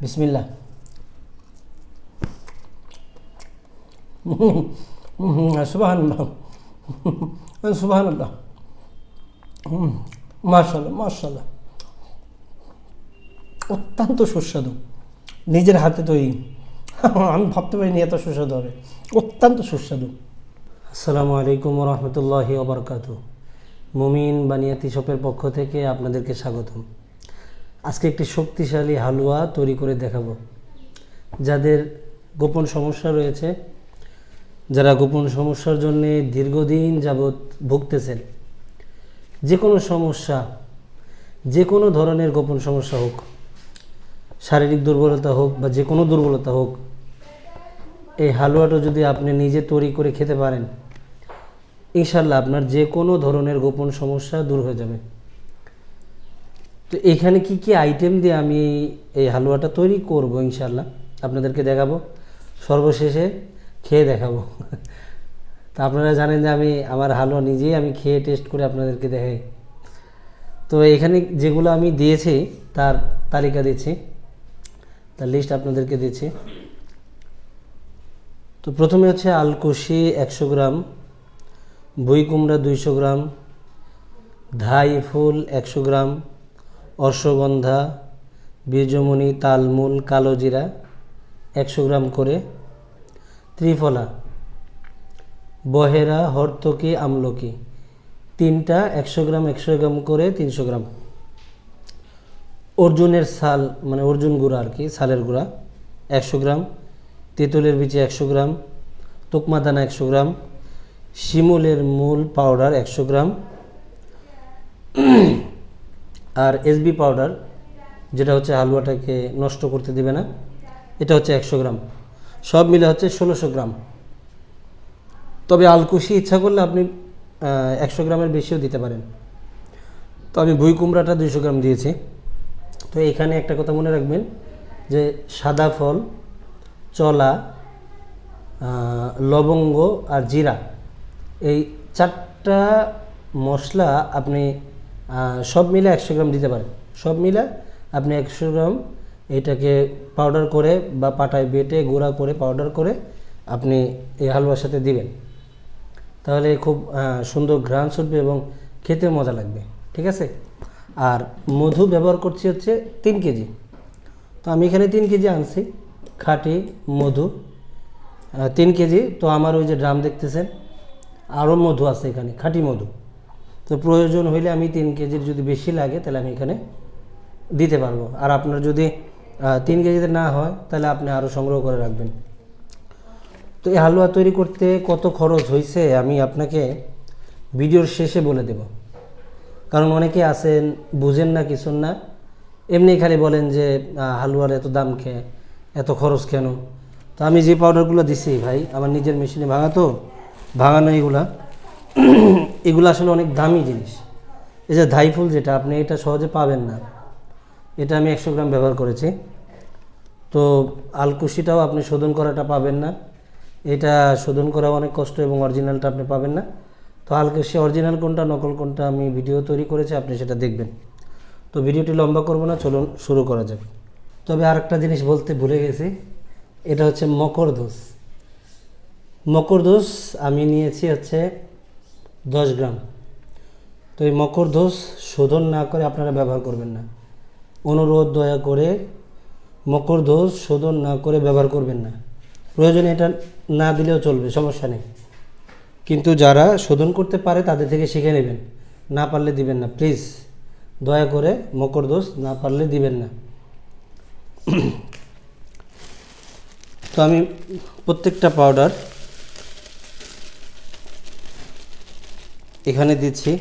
বিসমিল্লা সুবাহান আল্লাহ মার্শাল্লাহ মার্শাল্লাহ অত্যন্ত সুস্বাদু। নিজের হাতে তৈরি। আমি ভাবতে পারি পারিনি এত সুস্বাদু হবে। অত্যন্ত সুস্বাদু। আসসালামু আলাইকুম রহমতুল্লাহি ওবরকাত মুমিন বানিয়াতি শপের পক্ষ থেকে আপনাদেরকে স্বাগতম। আজকে একটি শক্তিশালী হালুয়া তৈরি করে দেখাবো। যাদের গোপন সমস্যা রয়েছে, যারা গোপন সমস্যার জন্য দীর্ঘদিন যাবৎ ভুগতেছেন যে কোনো সমস্যা যে কোনো ধরনের গোপন সমস্যা হোক, শারীরিক দুর্বলতা হোক বা যে কোনো দুর্বলতা হোক, এই হালুয়াটা যদি আপনি নিজে তৈরি করে খেতে পারেন, ইনশাল্লাহ আপনার যে কোনো ধরনের গোপন সমস্যা দূর হয়ে যাবে। তো এখানে কি কি আইটেম দিয়ে আমি এই হালুয়াটা তৈরি করব ইনশাল্লাহ আপনাদেরকে দেখাবো। সর্বশেষে খেয়ে দেখাবো। তা আপনারা জানেন যে আমি আমার হালুয়া নিজেই আমি খেয়ে টেস্ট করে আপনাদেরকে দেখাই। তো এখানে যেগুলো আমি দিয়েছি, তার তালিকা দিচ্ছি। তার লিস্ট আপনাদেরকে দিচ্ছি। তো প্রথমে হচ্ছে আলকুশি একশো গ্রাম, বই কুমড়া দুইশো গ্রাম, ধাই ফুল একশো গ্রাম অশ্বগন্ধা বীর্যমণি তালমূল কালো জিরা একশো গ্রাম করে। ত্রিফলা, বহেরা, হর্তকি, আমলকি তিনটা একশো গ্রাম একশো গ্রাম করে তিনশো গ্রাম। অর্জুনের সাল মানে অর্জুন গুঁড়া আর কি সালের গুঁড়া একশো গ্রাম, তেঁতুলের বিচি একশো গ্রাম তোকমা দানা একশো গ্রাম, শিমুলের মূল পাউডার একশো গ্রাম। আর এসবি পাউডার যেটা হচ্ছে হালুয়াটাকে নষ্ট করতে দিবে না, এটা হচ্ছে একশো গ্রাম। সব মিলে হচ্ছে ষোলোশো গ্রাম। তবে আলকুশি ইচ্ছা করলে আপনি একশো গ্রামের বেশিও দিতে পারেন। তো আমি ভুই কুমড়াটা দুইশো গ্রাম দিয়েছি। তো এখানে একটা কথা মনে রাখবেন, যে সাদা ফল, চলা লবঙ্গ আর জিরা, এই চারটা মশলা আপনি সব মিলে একশো গ্রাম দিতে পারেন। সব মিলে আপনি একশো গ্রাম এটাকে পাউডার করে বা পাটায় বেটে, গুঁড়া করে পাউডার করে আপনি এই হালুয়ার সাথে দিবেন। তাহলে খুব সুন্দর ঘ্রাণ ছুটবে এবং খেতে মজা লাগবে, ঠিক আছে? আর মধু ব্যবহার করছি হচ্ছে তিন কেজি। তো আমি এখানে তিন কেজি আনছি, খাঁটি, মধু তিন কেজি। তো আমার ওই যে ড্রাম দেখতেছেন, আরও মধু আছে এখানে, খাঁটি মধু। তো প্রয়োজন হইলে আমি তিন কেজির যদি বেশি লাগে, তাহলে আমি এখানে দিতে পারব। আর আপনার যদি তিন কেজিতে না হয়, তাহলে আপনি আরও সংগ্রহ করে রাখবেন। তো এই হালুয়া তৈরি করতে কত খরচ হয়েছে আমি আপনাকে ভিডিওর শেষে বলে দেব। কারণ অনেকে আছেন, বুঝেন না কিছু না। এমনি খালি বলেন যে হালুয়ার এত দাম খেয়ে এত খরচ কেন? তো আমি যে পাউডারগুলো দিছি ভাই, আমার নিজের মেশিনে ভাঙা তো ভাঙানো এগুলা। এগুলো আসলে অনেক দামি জিনিস। এই যে ধাই ফুল যেটা, আপনি এটা সহজে পাবেন না। এটা আমি একশো গ্রাম ব্যবহার করেছি। তো আলকুশিটাও আপনি শোধন করাটা পাবেন না। এটা শোধন করা অনেক কষ্ট এবং অরিজিনালটা আপনি পাবেন না। তো আলকুশি অরিজিনাল কোনটা, নকল কোনটা আমি ভিডিও তৈরি করেছি, আপনি সেটা দেখবেন। তো ভিডিওটি লম্বা করব না, চলুন শুরু করা যাবে তবে আরেকটা জিনিস বলতে ভুলে গেছি, এটা হচ্ছে মকর দোষ। মকর দোষ আমি নিয়েছি হচ্ছে দশ গ্রাম। তো এই মকর দোষ শোধন না করে আপনারা ব্যবহার করবেন না। অনুরোধ, দয়া করে মকর দোষ শোধন না করে ব্যবহার করবেন না। প্রয়োজনে এটা না দিলেও চলবে, সমস্যা নেই। কিন্তু যারা শোধন করতে পারে তাদের থেকে শিখে নেবেন। না পারলে দিবেন না, প্লিজ। দয়া করে মকর দোষ না পারলে দিবেন না। তো আমি প্রত্যেকটা পাউডার এখানে দিচ্ছি।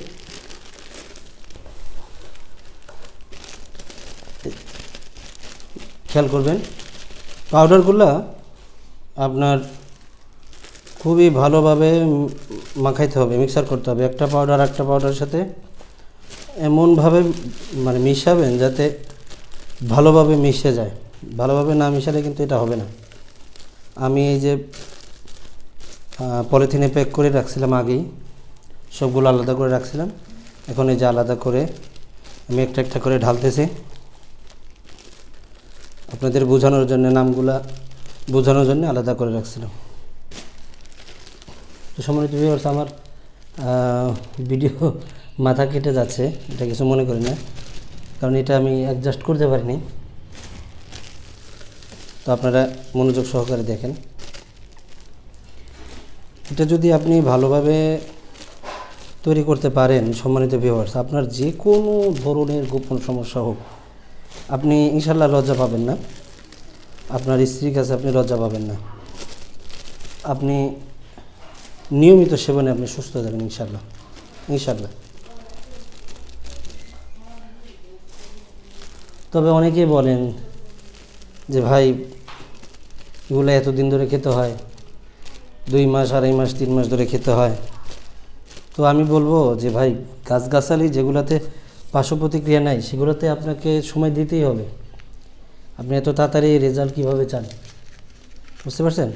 খেয়াল করবেন পাউডারগুলো আপনার খুবই ভালোভাবে মাখাইতে হবে মিক্সার করতে হবে। একটা পাউডার একটা পাউডারের সাথে এমনভাবে মানে মিশাবেন যাতে ভালোভাবে মিশে যায়। ভালোভাবে না মিশালে কিন্তু এটা হবে না। আমি এই যে পলিথিনে প্যাক করে রাখছিলাম আগেই। সবগুলো আলাদা করে রাখছিলাম। এখন এই যে আলাদা করে আমি একটা একটা করে ঢালতেছি। আপনাদের বোঝানোর জন্য, নামগুলা বোঝানোর জন্য আলাদা করে রাখছিলাম। তো সম্মানিত ভিউয়ার্স আমার ভিডিও মাথা কেটে যাচ্ছে, এটা কিছু মনে করি না। কারণ এটা আমি অ্যাডজাস্ট করতে পারিনি। তো আপনারা মনোযোগ সহকারে দেখেন। এটা যদি আপনি ভালোভাবে তৈরি করতে পারেন সম্মানিত ভিউয়ার্স আপনার যে কোনো ধরনের গোপন সমস্যা হোক, আপনি ইনশাল্লাহ লজ্জা পাবেন না। আপনার স্ত্রীর কাছে আপনি লজ্জা পাবেন না। আপনি নিয়মিত সেবনে আপনি সুস্থ থাকবেন ইনশাল্লাহ ইনশাল্লাহ তবে অনেকেই বলেন যে, ভাই, এগুলো এতদিন ধরে খেতে হয়, দুই মাস আড়াই মাস, তিন মাস ধরে খেতে হয়। তো আমি বলব যে ভাই, গাছগাছালি যেগুলোতে পার্শ্ব প্রতিক্রিয়া নাই, সেগুলোতে আপনাকে সময় দিতেই হবে। আপনি এত তাড়াতাড়ি রেজাল্ট কীভাবে চান? বুঝতে পারছেন?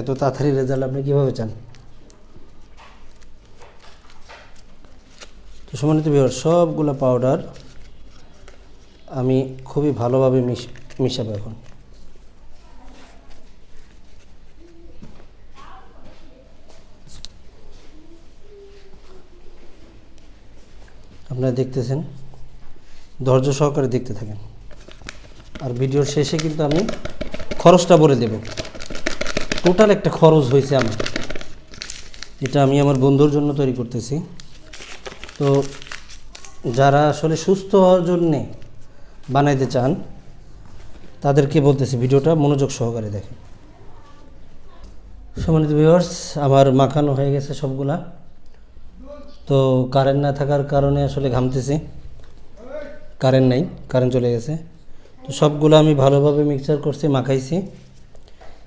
এত তাড়াতাড়ি রেজাল্ট আপনি কীভাবে চান? তো সমানিত বিহার সবগুলো পাউডার আমি খুবই ভালোভাবে মিশ, মিশাবো এখন। আপনারা দেখতেছেন, ধৈর্য সহকারে দেখতে থাকেন। আর ভিডিওর শেষে কিন্তু আমি খরচটা বলে দেব। টোটাল একটা খরচ হয়েছে আমার এটা আমি আমার বন্ধুর জন্য তৈরি করতেছি। তো যারা আসলে সুস্থ হওয়ার জন্যে বানাইতে চান, তাদেরকে বলতেছি ভিডিওটা মনোযোগ সহকারে দেখেন। সম্মানিত ভিউয়ার্স আমার মাখানো হয়ে গেছে সবগুলা। তো কারেন্ট না থাকার কারণে আসলে ঘামতেছি। কারেন্ট নাই কারেন্ট চলে গেছে। তো সবগুলো আমি ভালোভাবে মিক্সচার করছি, মাখাইছি।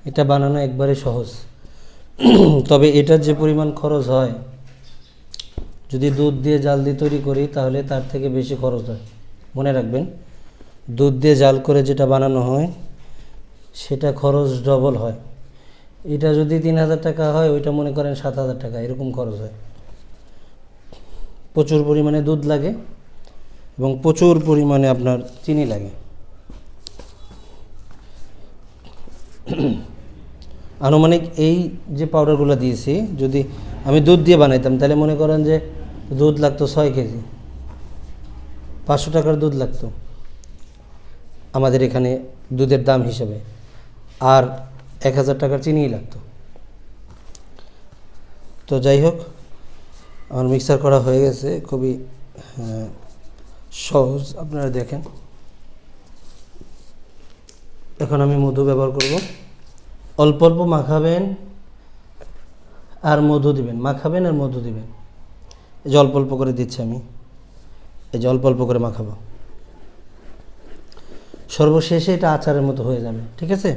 এটা বানানো একবারে সহজ। তবে এটার যে পরিমাণ খরচ হয়, যদি দুধ দিয়ে জাল দিয়ে তৈরি করি, তাহলে তার থেকে বেশি খরচ হয়। মনে রাখবেন, দুধ দিয়ে জাল করে যেটা বানানো হয়, সেটা খরচ ডবল হয়। এটা যদি তিন হাজার টাকা হয়, ওইটা মনে করেন সাত হাজার টাকা, এরকম খরচ হয়। প্রচুর পরিমাণে দুধ লাগে এবং প্রচুর পরিমাণে আপনার চিনি লাগে। আনুমানিক এই যে পাউডারগুলো দিয়েছি, যদি আমি দুধ দিয়ে বানাইতাম, তাহলে মনে করেন যে দুধ লাগতো ছয় কেজি। পাঁচশো টাকার দুধ লাগতো আমাদের এখানে দুধের দাম হিসেবে। আর এক হাজার টাকার চিনিই লাগতো। তো যাই হোক আমার মিক্সার করা হয়ে গেছে খুবই আহ, সহজ আপনারা দেখেন। এখন আমি মধু ব্যবহার করব। অল্প অল্প মাখাবেন আর মধু দিবেন মাখাবেন আর মধু দিবেন। এই যে অল্প অল্প করে দিচ্ছি আমি এই যে অল্প অল্প করে মাখাবো। সর্বশেষে এটা আচারের মতো হয়ে যাবে ঠিক আছে?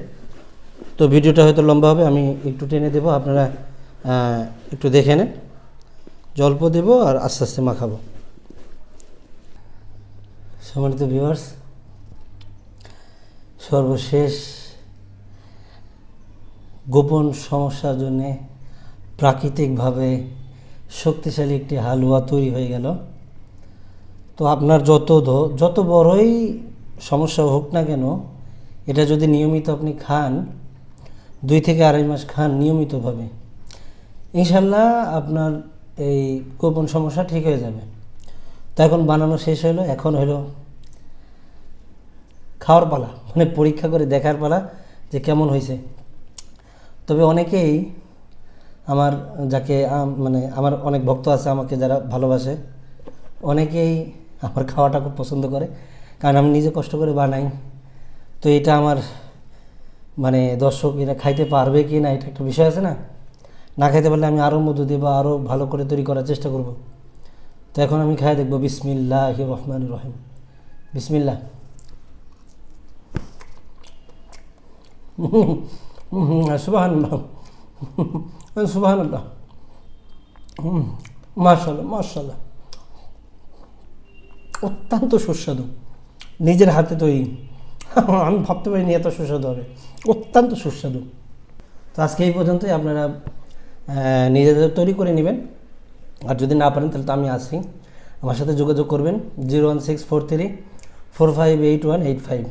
তো ভিডিওটা হয়তো লম্বা হবে আমি একটু টেনে দেবো আপনারা একটু দেখে নেন। জল্প দেব আর আস্তে আস্তে মাখাবো। সম্মানিত ভিউয়ার্স সর্বশেষ গোপন সমস্যার জন্যে প্রাকৃতিকভাবে শক্তিশালী একটি হালুয়া তৈরি হয়ে গেল। তো আপনার যত যত বড়ই সমস্যা হোক না কেন, এটা যদি নিয়মিত আপনি খান, দুই থেকে আড়াই মাস খান নিয়মিতভাবে, ইনশাল্লাহ আপনার এই গোপন সমস্যা ঠিক হয়ে যাবে। তো এখন বানানো শেষ হলো, এখন হলো খাওয়ার পালা মানে পরীক্ষা করে দেখার পালা যে কেমন হয়েছে। তবে অনেকেই আমার যাকে মানে আমার অনেক ভক্ত আছে, আমাকে যারা ভালোবাসে, অনেকেই আমার খাওয়াটা খুব পছন্দ করে, কারণ আমি নিজে কষ্ট করে বানাই। তো এটা আমার মানে দর্শক এটা খাইতে পারবে কি না, এটা একটা বিষয় আছে না? না খাইতে পারলে আমি আরও মধু দেবো আরও ভালো করে তৈরি করার চেষ্টা করব। তো এখন আমি খাই দেখব বিসমিল্লাহ রহমান রহিম। বিসমিল্লাহ। সুবাহান সুবাহান আল্লাহ মার্শাল্লাহ মার্শাল্লাহ অত্যন্ত সুস্বাদু। নিজের হাতে তৈরি। আমি ভাবতে পারিনি এত সুস্বাদু হবে। অত্যন্ত সুস্বাদু। তো আজকে এই পর্যন্তই। আপনারা নিজেদের তৈরি করে নেবেন। আর যদি না পারেন, তাহলে তো আমি আসি। আমার সাথে যোগাযোগ করবেন, zero one six four three, four five eight one eight five.